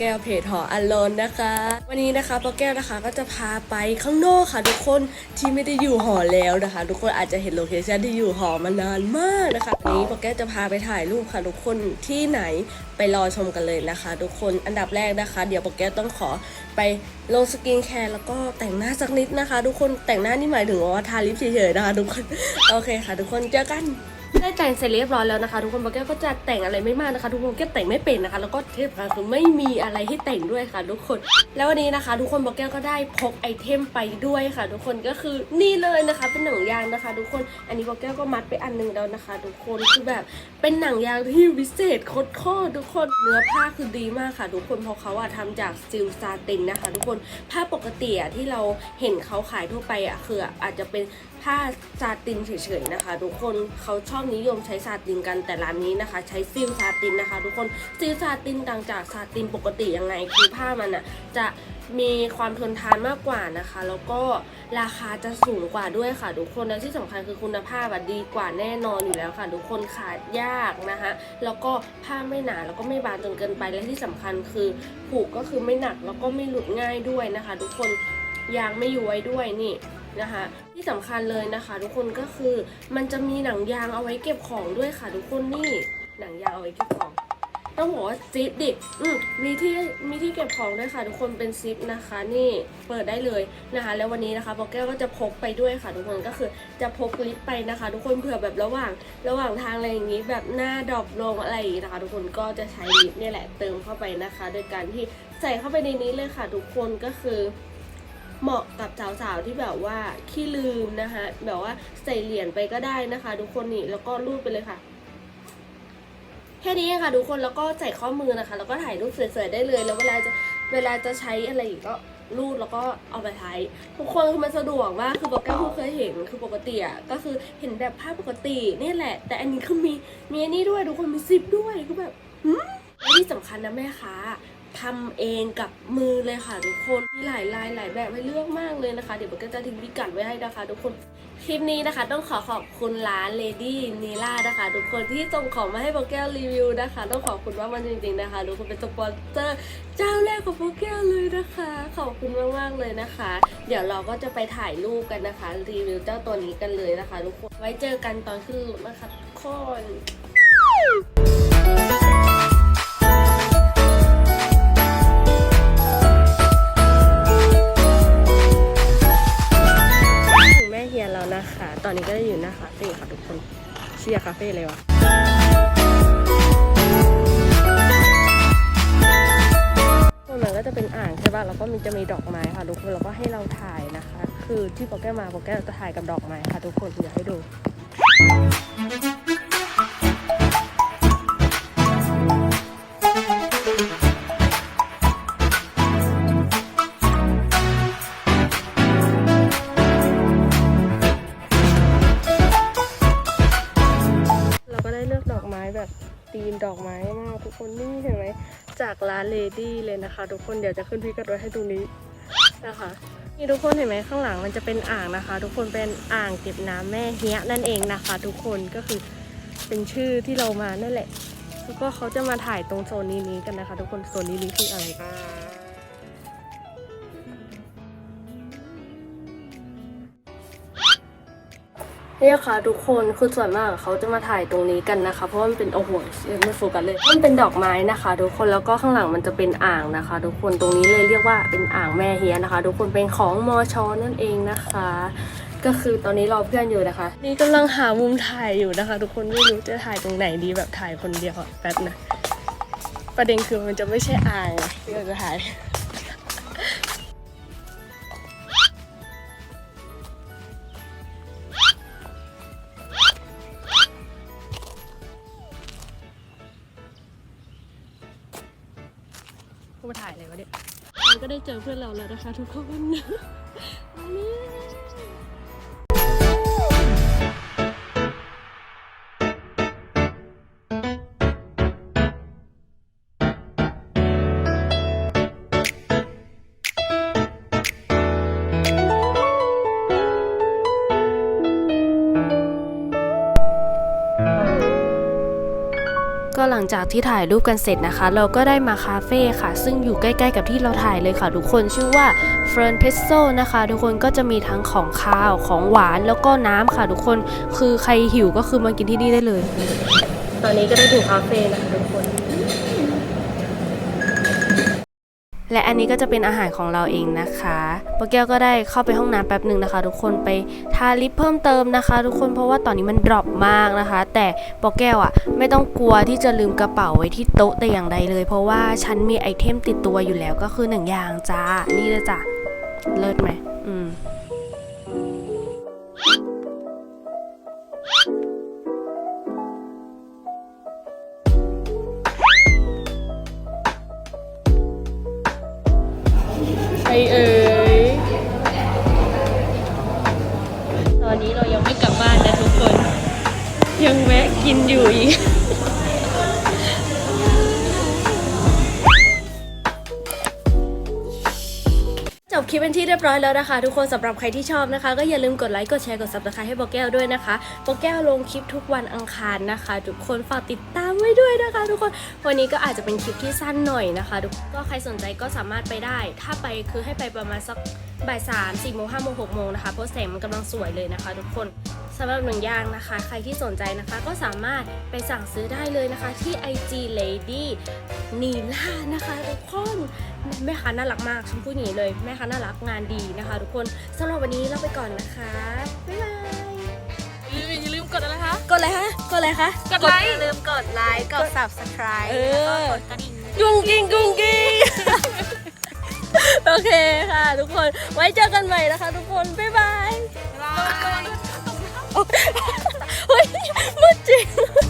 แก้วเพจหออันโลนนะคะ วันนี้นะคะปอแก้วนะคะก็จะพาไปข้างนอกค่ะ ทุกคนที่ไม่ได้อยู่หอแล้วนะคะ ทุกคนอาจจะเห็นโลเคชั่นที่อยู่หอมานานมากนะคะวันนี้ปอแก้วจะพาไปถ่ายรูปค่ะ ทุกคนที่ไหนไปรอชมกันเลยนะคะ ทุกคนอันดับแรกนะคะ เดี๋ยวปอแก้วต้องขอไป ลงสกินแคร์แล้วก็แต่งหน้าสักนิดนะคะ ทุกคนแต่งหน้านี่หมายถึงว่าทาลิปเฉยๆนะคะทุกคนโอเคค่ะ ทุกคนเจอกันได้แต่งเสร็จเรียบร้อยแล้วนะคะ ทุกคนโบแก้วก็จะแต่งอะไรไม่มากนะคะทุกคนแก้วแต่งไม่เป็นนะคะ แล้วก็ที่สำคัญคือไม่มีอะไรให้แต่งด้วยค่ะ ทุกคน แล้ววันนี้นะคะ ทุกคนโบแก้วก็ได้พกไอเทมไปด้วยค่ะ ทุกคนก็คือนี่เลยนะคะ เป็นหนังยางนะคะ ทุกคนอันนี้โบแก้วก็มัดไปอันหนึงแล้วนะคะ ทุกคนคือแบบเป็นหนังยางที่วิเศษโคตรโคตรทุกคนเนื้อผ้าคือดีมากค่ะ ทุกคนเพราะเขาอะทำจากสติลซาตินนะคะ ทุกคนผ้าปกติอะที่เราเห็นเขาขายทั่วไปอะคืออาจจะเป็นผ้าซาตินเฉยๆนะคะ ทุกคนเขาชอบนิยมใช้ซาตินกันแต่ร้านนี้นะคะ ใช้ซิลซาตินนะคะ ทุกคนซิลซาตินต่างจากซาตินปกติยังไงคือผ้ามันอะจะ มีความทนทานมากกว่านะคะ แล้วก็ราคาจะสูงกว่าด้วยค่ะทุกคนและที่สำคัญคือคุณภาพดีกว่าแน่นอนอยู่แล้วค่ะทุกคนขาดยากนะคะแล้วก็ผ้าไม่หนาแล้วก็ไม่บางจนเกินไปและที่สำคัญคือผูกก็คือไม่หนักแล้วก็ไม่หลุดง่ายด้วยนะคะ ทุกคนยางไม่ย้วยด้วยนี่นะคะที่สำคัญเลยนะคะ ทุกคนก็คือมันจะมีหนังยางเอาไว้เก็บของด้วยค่ะ ทุกคนนี่หนังยางเอาไว้เก็บของ ต้องบอกว่าซิปดิอืมมีที่มีที่เก็บของด้วยค่ะ ทุกคนเป็นซิปนะคะ นี่เปิดได้เลยนะคะ แล้ววันนี้นะคะบอกแก้วก็จะพกไปด้วยค่ะ ทุกคนก็คือจะพกลิปไปนะคะ ทุกคนเผื่อแบบระหว่าง ระหว่างทางอะไรอย่างนี้ แบบหน้าดรอปลงอะไรอย่างนี้นะคะ ทุกคนก็จะใช้ลิปเนี่ยแหละเติมเข้าไปนะคะ โดยการที่ใส่เข้าไปในนี้เลยค่ะ ทุกคนก็คือเหมาะกับสาวๆที่แบบว่าขี้ลืมนะคะ แบบว่าใส่เหรียญไปก็ได้นะคะ ทุกคนนี่แล้วก็รูดไปเลยค่ะ ค่นี้เองค่ะทุกคนแล้วก็ใส่ข้อมือนะคะ แล้วก็ถ่ายรูปสวยๆได้เลย แล้วเวลาจะเวลาจะใช้อะไรอีกก็รูดแล้วก็เอาไปใช้ทุกคนคือมันสะดวกมากคือบอกแก้วเพิ่เคยเห็นคือปกติอะก็คือเห็นแบบภาพปกตินี่แหละ แต่อันนี้คือมีมีอันนี้ด้วยทุกคนมีซิปด้วยคือแบบ ที่สำคัญนะแม่ค้าทำเองกับมือเลยค่ะทุกคน มีหลายลายหลายแบบให้เลือกมากเลยนะคะ เดี๋ยวมันก็จะทิ้งพิกัดไว้ให้นะคะ ทุกคน คลิปนี้นะคะ ต้องขอขอบคุณร้าน Lady n i l a นะคะ ทุกคนที่ส่งของมาให้โปแก้วรีวิวนะคะ ต้องขอบคุณมากมันจริงๆนะคะ ทุกคนเป็นสปอนเซอร์เจ้าแรกของโปแก้วเลยนะคะ ขอบคุณมากๆเลยนะคะ เดี๋ยวเราก็จะไปถ่ายรูปกันนะคะ รีวิวเจ้าตัวนี้กันเลยนะคะ ทุกคน ไว้เจอกันตอนขึ้นรถนะคะทุกคน ชียคาเฟ่เลยวะมันก็จะเป็นอ่างใช่ป่ะ แล้วก็มีจะมีดอกไม้ค่ะทุกคน แล้วก็ให้เราถ่ายนะคะ คือที่โปรแกรมมาโปรแกรมจะถ่ายกับดอกไม้ค่ะทุกคนอยากให้ดู ดอกไม้มากทุกคนนี่เห็นไหมจากร้านเลดี้เลยนะคะ ทุกคนเดี๋ยวจะขึ้นพิกัดไว้ให้ตรงนี้นะคะนี่ทุกคนเห็นไหมข้างหลังมันจะเป็นอ่างนะคะ ทุกคนเป็นอ่างเก็บน้ำแม่เฮียนั่นเองนะคะ ทุกคนก็คือเป็นชื่อที่เรามานั่นแหละ แล้วก็เขาจะมาถ่ายตรงโซนนี้นี้กันนะคะ ทุกคนโซนนี้นี้คืออะไร เนี่ยค่ะทุกคนคือส่วนมากเขาจะมาถ่ายตรงนี้กันนะคะ เพราะว่ามันเป็นโอ้โหไม่โฟกัสเลยมันเป็นดอกไม้นะคะ ทุกคนแล้วก็ข้างหลังมันจะเป็นอ่างนะคะ ทุกคนตรงนี้เลยเรียกว่าเป็นอ่างแม่เฮียนะคะ ทุกคนเป็นของมอชอนั่นเองนะคะ ก็คือตอนนี้รอเพื่อนอยู่นะคะ นี่กำลังหามุมถ่ายอยู่นะคะ ทุกคนไม่รู้จะถ่ายตรงไหนดีแบบถ่ายคนเดียวแป๊บนะประเด็นคือมันจะไม่ใช่อ่างที่เราจะถ่าย มาถ่ายอะไรวะเนี่ยเราก็ได้เจอเพื่อนเราแล้วนะคะทุกคนอันนี้ ก็หลังจากที่ถ่ายรูปกันเสร็จนะคะ เราก็ได้มาคาเฟ่ค่ะ ซึ่งอยู่ใกล้ๆกับที่เราถ่ายเลยค่ะ ทุกคนชื่อว่าเฟรนเพสโซนะคะ ทุกคนก็จะมีทั้งของคาวของหวานแล้วก็น้ำค่ะ ทุกคนคือใครหิวก็คือมากินที่นี่ได้เลย ตอนนี้ก็ได้ถึงคาเฟ่นะคะทุกคน และอันนี้ก็จะเป็นอาหารของเราเองนะคะปอแก้วก็ได้เข้าไปห้องน้ำแป๊บหนึ่งนะคะ ทุกคนไปทาลิปเพิ่มเติมนะคะ ทุกคนเพราะว่าตอนนี้มันดรอปมากนะคะ แต่ปอแก้วอะไม่ต้องกลัวที่จะลืมกระเป๋าไว้ที่โต๊ะแต่อย่างใดเลย เพราะว่าฉันมีไอเทมติดตัวอยู่แล้วก็คือหนึ่งอย่างจ้านี่เลยจ้ะเลิศไหมอืม เอ่ย ตอนนี้เรายังไม่กลับบ้านนะทุกคน ยังแวะกินอยู่อีก ลิปเป็นที่เรียบร้อยแล้วนะคะ ทุกคนสำหรับใครที่ชอบนะคะ ก็อย่าลืมกดไลค์กดแชร์กดซับสไครต์ให้โบแก้วด้วยนะคะโบแก้วลงคลิปทุกวันอังคารนะคะ ทุกคนฝากติดตามไว้ด้วยนะคะ ทุกคนวันนี้ก็อาจจะเป็นคลิปที่สั้นหน่อยนะคะทุกก็ใครสนใจก็สามารถไปได้ ถ้าไปคือให้ไปประมาณสักบ่ายสามสี่โมงห้าโมงหกโมงนะคะเพราะแสงมันกำลังสวยเลยนะคะ ทุกคน สำหรับหนึ่งอย่างนะคะ ใครที่สนใจนะคะก็สามารถไปสั่งซื้อได้เลยนะคะ ที่ IG Lady นีล่านะคะทุกคนแม่ค้าน่ารักมากฉันพูดอย่างนี้เลยแม่ค้าน่ารักงานดีนะคะ ทุกคนสำหรับวันนี้เราไปก่อนนะคะ บ๊ายบายอย่าลืมอย่าลืมกดอะไรคะ กดเลยคะกดเลยคะกดไลค์อย่าลืมกดไลค์กด subscribe เอแล้วก็อกดกระดิ่งกุ้งกิ้งกุ้งกิ้งโอเคค่ะ ทุกคนไว้เจอกันใหม่นะคะ ทุกคนบ๊ายบาย おいっ